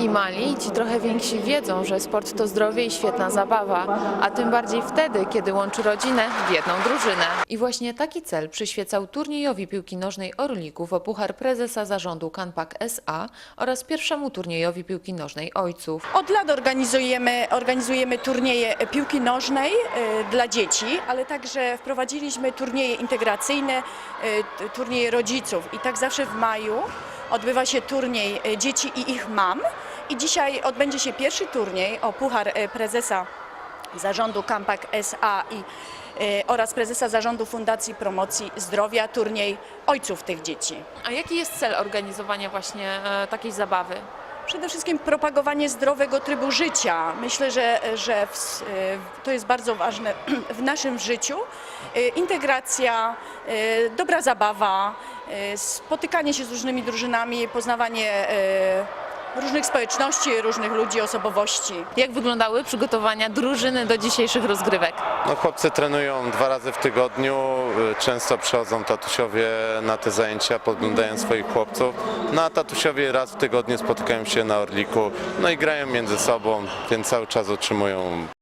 I mali, ci trochę więksi wiedzą, że sport to zdrowie i świetna zabawa, a tym bardziej wtedy, kiedy łączy rodzinę w jedną drużynę. I właśnie taki cel przyświecał turniejowi piłki nożnej Orlików o Puchar Prezesa Zarządu Kanpak SA oraz pierwszemu turniejowi piłki nożnej Ojców. Od lat organizujemy, organizujemy turnieje piłki nożnej e, dla dzieci, ale także wprowadziliśmy turnieje integracyjne, e, turnieje rodziców. I tak zawsze w maju odbywa się turniej e, dzieci i ich mam. I dzisiaj odbędzie się pierwszy turniej o Puchar e, Prezesa Zarządu Kampak SA i, e, oraz Prezesa Zarządu Fundacji Promocji Zdrowia, turniej ojców tych dzieci. A jaki jest cel organizowania właśnie e, takiej zabawy? Przede wszystkim propagowanie zdrowego trybu życia. Myślę, że, że w, to jest bardzo ważne w naszym życiu. Integracja, dobra zabawa, spotykanie się z różnymi drużynami, poznawanie różnych społeczności, różnych ludzi, osobowości. Jak wyglądały przygotowania drużyny do dzisiejszych rozgrywek? No, chłopcy trenują dwa razy w tygodniu, y, często przychodzą tatusiowie na te zajęcia, podglądają swoich chłopców, no a tatusiowie raz w tygodniu spotykają się na Orliku, no i grają między sobą, więc cały czas utrzymują